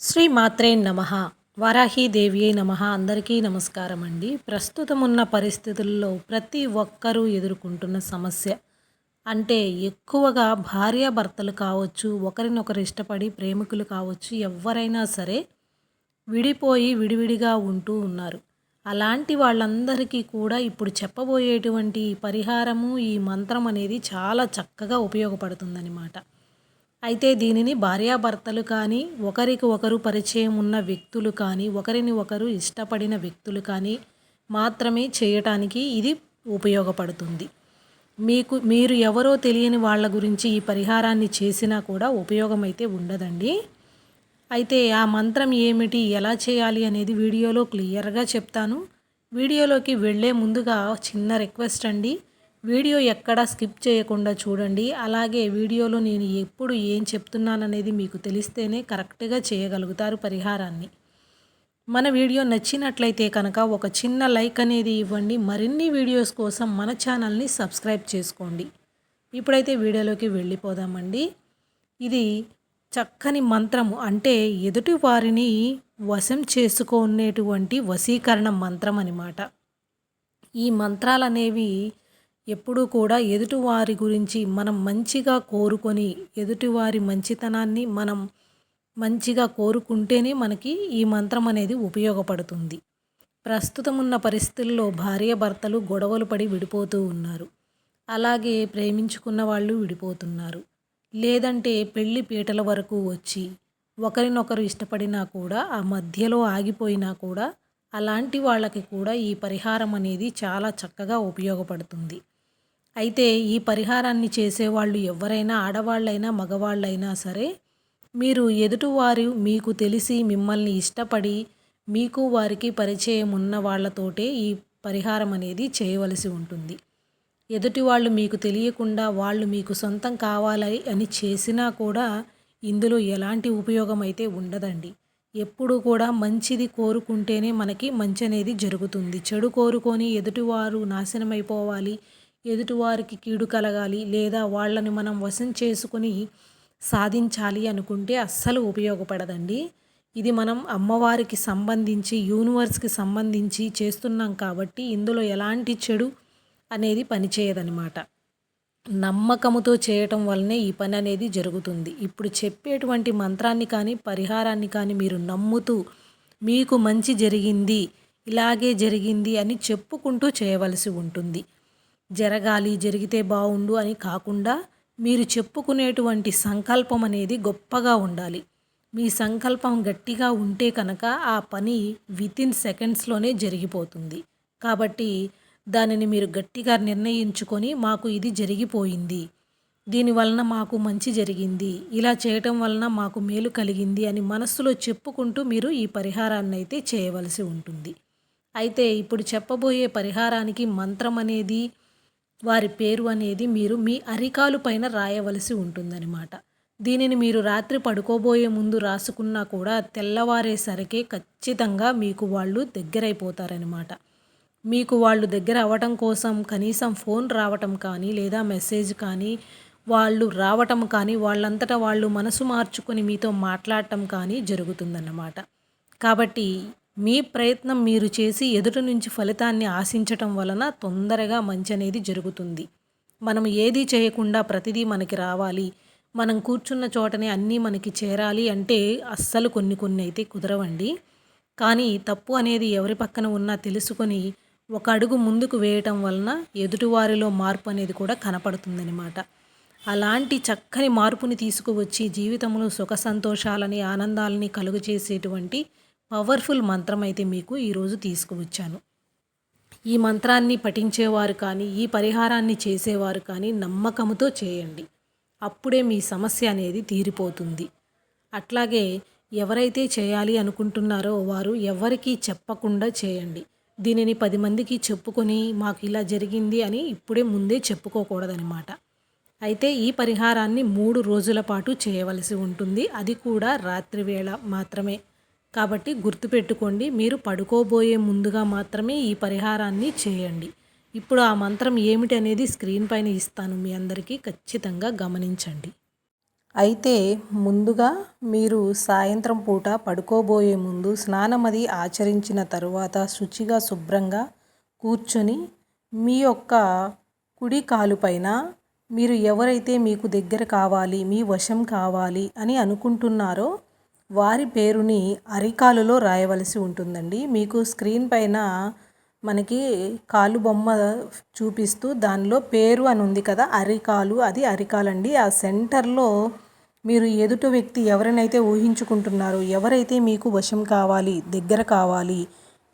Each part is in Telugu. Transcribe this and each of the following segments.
శ్రీ మాత్రే నమ వరాహీదేవియే నమ. అందరికీ నమస్కారం అండి. ప్రస్తుతం ఉన్న పరిస్థితుల్లో ప్రతి ఒక్కరూ ఎదుర్కొంటున్న సమస్య అంటే ఎక్కువగా భార్యాభర్తలు కావచ్చు ఒకరినొకరు ఇష్టపడి ప్రేమికులు కావచ్చు ఎవరైనా సరే విడిపోయి విడివిడిగా ఉంటూ ఉన్నారు. అలాంటి వాళ్ళందరికీ కూడా ఇప్పుడు చెప్పబోయేటువంటి పరిహారము ఈ మంత్రం అనేది చాలా చక్కగా ఉపయోగపడుతుందన్నమాట. అయితే దీనిని భార్యాభర్తలు కానీ ఒకరికి ఒకరు పరిచయం ఉన్న వ్యక్తులు కానీ ఒకరిని ఒకరు ఇష్టపడిన వ్యక్తులు కానీ మాత్రమే చేయటానికి ఇది ఉపయోగపడుతుంది. మీకు మీరు ఎవరో తెలియని వాళ్ళ గురించి ఈ పరిహారాన్ని చేసినా కూడా ఉపయోగం అయితే ఉండదండి. అయితే ఆ మంత్రం ఏమిటి ఎలా చేయాలి అనేది వీడియోలో క్లియర్గా చెప్తాను. వీడియోలోకి వెళ్ళే ముందుగా చిన్న రిక్వెస్ట్ అండి. వీడియో ఎక్కడా స్కిప్ చేయకుండా చూడండి. అలాగే వీడియోలో నేను ఎప్పుడు ఏం చెప్తున్నాననేది మీకు తెలిస్తేనే కరెక్ట్గా చేయగలుగుతారు పరిహారాన్ని. మన వీడియో నచ్చినట్లయితే కనుక ఒక చిన్న లైక్ అనేది ఇవ్వండి. మరిన్ని వీడియోస్ కోసం మన ఛానల్ని సబ్స్క్రైబ్ చేసుకోండి. ఇప్పుడైతే వీడియోలోకి వెళ్ళిపోదామండి. ఇది చక్కని మంత్రము. అంటే ఎదుటి వారిని వశం చేసుకునేటువంటి వశీకరణ మంత్రం అనమాట ఈ మంత్రాలు అనేవి ఎప్పుడూ కూడా ఎదుటివారి గురించి మనం మంచిగా కోరుకొని ఎదుటివారి మంచితనాన్ని మనం మంచిగా కోరుకుంటేనే మనకి ఈ మంత్రం అనేది ఉపయోగపడుతుంది. ప్రస్తుతం ఉన్న పరిస్థితుల్లో భార్య భర్తలు గొడవలు పడి విడిపోతూ ఉన్నారు. అలాగే ప్రేమించుకున్న వాళ్ళు విడిపోతున్నారు. లేదంటే పెళ్ళి పీటల వరకు వచ్చి ఒకరినొకరు ఇష్టపడినా కూడా ఆ మధ్యలో ఆగిపోయినా కూడా అలాంటి వాళ్ళకి కూడా ఈ పరిహారం అనేది చాలా చక్కగా ఉపయోగపడుతుంది. అయితే ఈ పరిహారాన్ని చేసేవాళ్ళు ఎవరైనా ఆడవాళ్ళైనా మగవాళ్ళైనా సరే మీరు ఎదుటివారు మీకు తెలిసి మిమ్మల్ని ఇష్టపడి మీకు వారికి పరిచయం ఉన్న వాళ్ళతోటే ఈ పరిహారం అనేది చేయవలసి ఉంటుంది. ఎదుటి వాళ్ళు మీకు తెలియకుండా వాళ్ళు మీకు సొంతం కావాలి అని చేసినా కూడా ఇందులో ఎలాంటి ఉపయోగం అయితే ఉండదండి. ఎప్పుడు కూడా మంచిది కోరుకుంటేనే మనకి మంచి అనేది జరుగుతుంది. చెడు కోరుకొని ఎదుటివారు నాశనమైపోవాలి ఎదుటివారికి కీడు కలగాలి లేదా వాళ్ళని మనం వశం చేసుకుని సాధించాలి అనుకుంటే అస్సలు ఉపయోగపడదండి. ఇది మనం అమ్మవారికి సంబంధించి యూనివర్స్కి సంబంధించి చేస్తున్నాం కాబట్టి ఇందులో ఎలాంటి చెడు అనేది పనిచేయదనమాట నమ్మకముతో చేయటం వల్లనే ఈ పని అనేది జరుగుతుంది. ఇప్పుడు చెప్పేటువంటి మంత్రాన్ని కానీ పరిహారాన్ని కానీ మీరు నమ్ముతూ మీకు మంచి జరిగింది ఇలాగే జరిగింది అని చెప్పుకుంటూ చేయవలసి ఉంటుంది. జరగాలి జరిగితే బాగుండు అని కాకుండా మీరు చెప్పుకునేటువంటి సంకల్పం అనేది గొప్పగా ఉండాలి. మీ సంకల్పం గట్టిగా ఉంటే కనుక ఆ పని వితిన్ సెకండ్స్లోనే జరిగిపోతుంది. కాబట్టి దానిని మీరు గట్టిగా నిర్ణయించుకొని మాకు ఇది జరిగిపోయింది. దీనివలన మాకు మంచి జరిగింది. ఇలా చేయటం వలన మాకు మేలు కలిగింది అని మనస్సులో చెప్పుకుంటూ మీరు ఈ పరిహారాన్ని అయితే చేయవలసి ఉంటుంది. అయితే ఇప్పుడు చెప్పబోయే పరిహారానికి మంత్రం అనేది వారి పేరు అనేది మీరు మీ అరికాలు పైన రాయవలసి ఉంటుందన్నమాట. దీనిని మీరు రాత్రి పడుకోబోయే ముందు రాసుకున్నా కూడా తెల్లవారేసరికి ఖచ్చితంగా మీకు వాళ్ళు దగ్గరైపోతారనమాట మీకు వాళ్ళు దగ్గర అవ్వటం కోసం కనీసం ఫోన్ రావటం కానీ లేదా మెసేజ్ కానీ వాళ్ళు రావటం కానీ వాళ్ళంతటా వాళ్ళు మనసు మార్చుకొని మీతో మాట్లాడటం కానీ జరుగుతుందన్నమాట. కాబట్టి మీ ప్రయత్నం మీరు చేసి ఎదుటి నుంచి ఫలితాన్ని ఆశించటం వలన తొందరగా మంచి అనేది జరుగుతుంది. మనం ఏది చేయకుండా ప్రతిదీ మనకి రావాలి. మనం కూర్చున్న చోటనే అన్నీ మనకి చేరాలి అంటే అస్సలు కొన్ని కొన్ని అయితే కుదరవండి. కానీ తప్పు అనేది ఎవరి పక్కన ఉన్నా తెలుసుకొని ఒక అడుగు ముందుకు వేయటం వలన ఎదుటివారిలో మార్పు అనేది కూడా కనపడుతుందనమాట అలాంటి చక్కని మార్పుని తీసుకువచ్చి జీవితంలో సుఖ సంతోషాలని ఆనందాలని కలుగు చేసేటువంటి పవర్ఫుల్ మంత్రం అయితే మీకు ఈరోజు తీసుకువచ్చాను. ఈ మంత్రాన్ని పఠించేవారు కానీ ఈ పరిహారాన్ని చేసేవారు కానీ నమ్మకంతో చేయండి. అప్పుడే మీ సమస్య అనేది తీరిపోతుంది. అట్లాగే ఎవరైతే చేయాలి అనుకుంటున్నారో వారు ఎవరికీ చెప్పకుండా చేయండి. దీనిని పది మందికి చెప్పుకొని మాకు ఇలా జరిగింది అని ఇప్పుడే ముందే చెప్పుకోకూడదనమాట అయితే ఈ పరిహారాన్ని మూడు రోజుల పాటు చేయవలసి ఉంటుంది. అది కూడా రాత్రి వేళ మాత్రమే. కాబట్టి గుర్తుపెట్టుకోండి మీరు పడుకోబోయే ముందుగా మాత్రమే ఈ పరిహారాన్ని చేయండి. ఇప్పుడు ఆ మంత్రం ఏమిటి అనేది స్క్రీన్ పైన ఇస్తాను మీ అందరికీ ఖచ్చితంగా గమనించండి. అయితే ముందుగా మీరు సాయంత్రం పూట పడుకోబోయే ముందు స్నానమది ఆచరించిన తరువాత శుచిగా శుభ్రంగా కూర్చొని మీ యొక్క కుడి కాలు పైన మీరు ఎవరైతే మీకు దగ్గర కావాలి మీ వశం కావాలి అని అనుకుంటున్నారో వారి పేరుని అరికాలులో రాయవలసి ఉంటుందండి. మీకు స్క్రీన్ పైన మనకి కాలు బొమ్మ చూపిస్తూ దానిలో పేరు అని ఉంది కదా అరికాలు. అది అరికాలండి. ఆ సెంటర్లో మీరు ఎదుటి వ్యక్తి ఎవరినైతే ఊహించుకుంటున్నారో ఎవరైతే మీకు వశం కావాలి దగ్గర కావాలి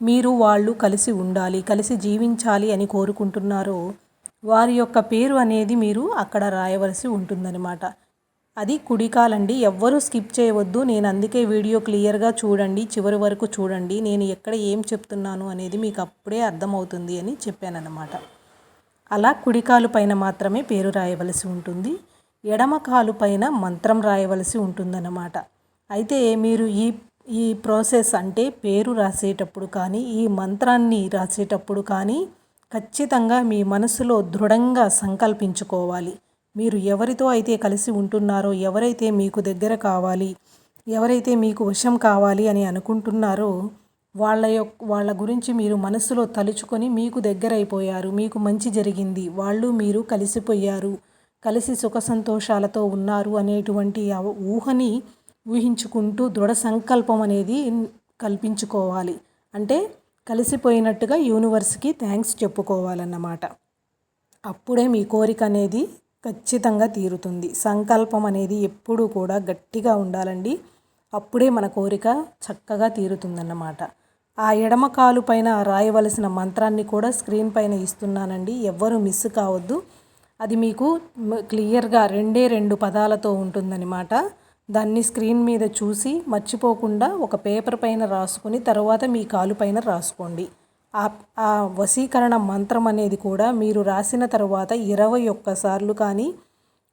మీరు వాళ్ళు కలిసి ఉండాలి కలిసి జీవించాలి అని కోరుకుంటున్నారో వారి యొక్క పేరు అనేది మీరు అక్కడ రాయవలసి ఉంటుందన్నమాట. అది కుడికాలండి. ఎవ్వరూ స్కిప్ చేయవద్దు. నేను అందుకే వీడియో క్లియర్గా చూడండి. చివరి వరకు చూడండి. నేను ఎక్కడ ఏం చెప్తున్నాను అనేది మీకు అప్పుడే అర్థమవుతుంది అని చెప్పానన్నమాట. అలా కుడికాలు పైన మాత్రమే పేరు రాయవలసి ఉంటుంది. ఎడమ కాలు పైన మంత్రం రాయవలసి ఉంటుందన్నమాట. అయితే మీరు ఈ ఈ ప్రాసెస్ అంటే పేరు రాసేటప్పుడు కానీ ఈ మంత్రాన్ని రాసేటప్పుడు కానీ ఖచ్చితంగా మీ మనసులో దృఢంగా సంకల్పించుకోవాలి. మీరు ఎవరితో అయితే కలిసి ఉంటున్నారో ఎవరైతే మీకు దగ్గర కావాలి ఎవరైతే మీకు వశం కావాలి అని అనుకుంటున్నారో వాళ్ళ యొక్క వాళ్ళ గురించి మీరు మనసులో తలుచుకొని మీకు దగ్గరైపోయారు మీకు మంచి జరిగింది వాళ్ళు మీరు కలిసిపోయారు కలిసి సుఖ సంతోషాలతో ఉన్నారు అనేటువంటి ఊహని ఊహించుకుంటూ దృఢ సంకల్పం అనేది కల్పించుకోవాలి. అంటే కలిసిపోయినట్టుగా యూనివర్స్కి థ్యాంక్స్ చెప్పుకోవాలన్నమాట. అప్పుడే మీ కోరిక అనేది ఖచ్చితంగా తీరుతుంది. సంకల్పం అనేది ఎప్పుడూ కూడా గట్టిగా ఉండాలండి. అప్పుడే మన కోరిక చక్కగా తీరుతుందన్నమాట. ఆ ఎడమ కాలు పైన రాయవలసిన మంత్రాన్ని కూడా స్క్రీన్ పైన ఇస్తున్నానండి. ఎవ్వరూ మిస్ కావద్దు. అది మీకు క్లియర్గా రెండే రెండు పదాలతో ఉంటుందన్నమాట. దాన్ని స్క్రీన్ మీద చూసి మర్చిపోకుండా ఒక పేపర్ పైన రాసుకొని తర్వాత మీ కాలు పైన రాసుకోండి. ఆ వశీకరణ మంత్రం అనేది కూడా మీరు రాసిన తరువాత ఇరవై ఒక్కసార్లు కానీ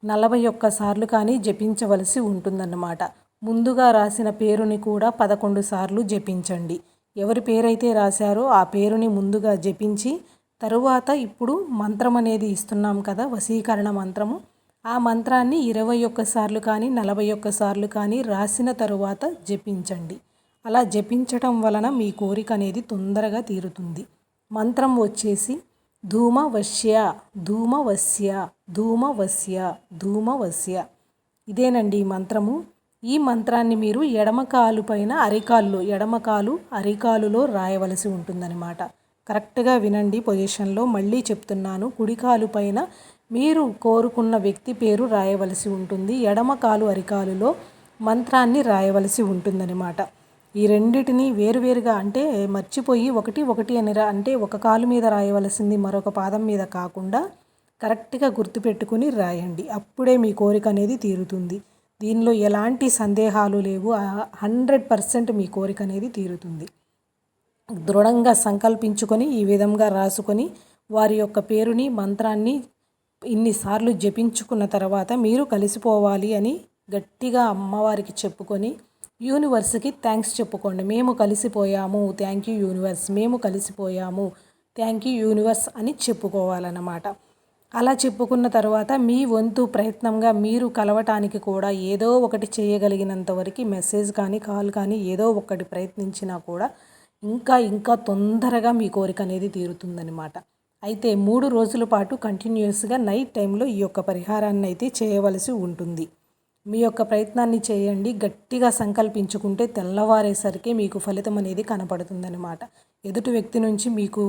నలభై ఒక్కసార్లు కానీ జపించవలసి ఉంటుందన్నమాట. ముందుగా రాసిన పేరుని కూడా పదకొండు సార్లు జపించండి. ఎవరి పేరైతే రాశారో ఆ పేరుని ముందుగా జపించి తరువాత ఇప్పుడు మంత్రం అనేది ఇస్తున్నాం కదా వశీకరణ మంత్రము. ఆ మంత్రాన్ని ఇరవై ఒక్కసార్లు కానీ నలభై ఒక్కసార్లు కానీ రాసిన తరువాత జపించండి. అలా జపించటం వలన మీ కోరిక అనేది తొందరగా తీరుతుంది. మంత్రం వచ్చేసి ధూమవశ్య ధూమవశ్య ధూమవశ్య ధూమవశ్య ఇదేనండి ఈ మంత్రము. ఈ మంత్రాన్ని మీరు ఎడమకాలు పైన అరికాల్లో ఎడమకాలు అరికాలులో రాయవలసి ఉంటుందన్నమాట. కరెక్ట్గా వినండి పొజిషన్లో మళ్ళీ చెప్తున్నాను. కుడికాలు పైన మీరు కోరుకున్న వ్యక్తి పేరు రాయవలసి ఉంటుంది. ఎడమకాలు అరికాలులో మంత్రాన్ని రాయవలసి ఉంటుందన్నమాట. ఈ రెండిటిని వేరువేరుగా అంటే మర్చిపోయి ఒకటి ఒకటి అని రా అంటే ఒక కాలు మీద రాయవలసింది మరొక పాదం మీద కాకుండా కరెక్ట్గా గుర్తుపెట్టుకుని రాయండి. అప్పుడే మీ కోరిక అనేది తీరుతుంది. దీనిలో ఎలాంటి సందేహాలు లేవు. హండ్రెడ్ పర్సెంట్ మీ కోరిక అనేది తీరుతుంది. దృఢంగా సంకల్పించుకొని ఈ విధంగా రాసుకొని వారి యొక్క పేరుని మంత్రాన్ని ఇన్నిసార్లు జపించుకున్న తర్వాత మీరు కలిసిపోవాలి అని గట్టిగా అమ్మవారికి చెప్పుకొని యూనివర్స్కి థ్యాంక్స్ చెప్పుకోండి. మేము కలిసిపోయాము. Thank you universe. మేము కలిసిపోయాము. థ్యాంక్ యూ యూనివర్స్ అని చెప్పుకోవాలన్నమాట. అలా చెప్పుకున్న తర్వాత మీ వంతు ప్రయత్నంగా మీరు కలవటానికి కూడా ఏదో ఒకటి చేయగలిగినంత వరకు మెసేజ్ కానీ కాల్ కానీ ఏదో ఒకటి ప్రయత్నించినా కూడా ఇంకా ఇంకా తొందరగా మీ కోరిక అనేది తీరుతుందనమాట అయితే మూడు రోజుల పాటు కంటిన్యూస్గా నైట్ టైంలో ఈ యొక్క పరిహారాన్ని అయితే చేయవలసి ఉంటుంది. మీ యొక్క ప్రయత్నాన్ని చేయండి. గట్టిగా సంకల్పించుకుంటే తెల్లవారేసరికి మీకు ఫలితం అనేది కనపడుతుందనమాట ఎదుటి వ్యక్తి నుంచి మీకు